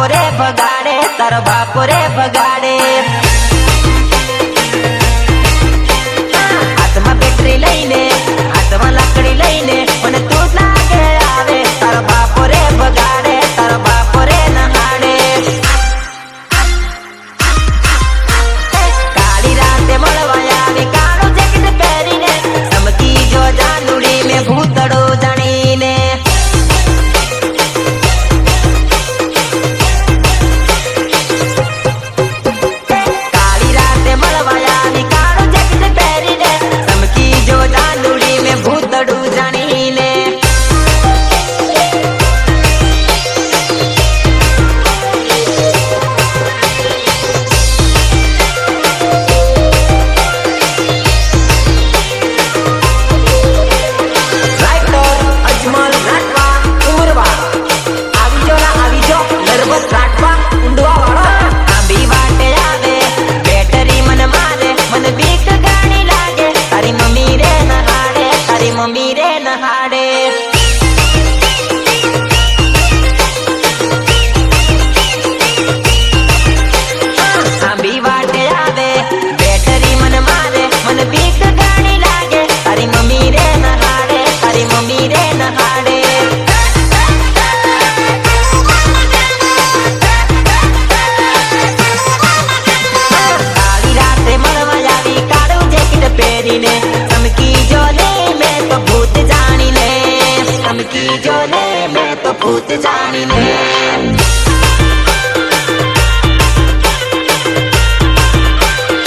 बापरे बगाड़े तर बापरे बगाड़े। जले मैं तो भूत जानी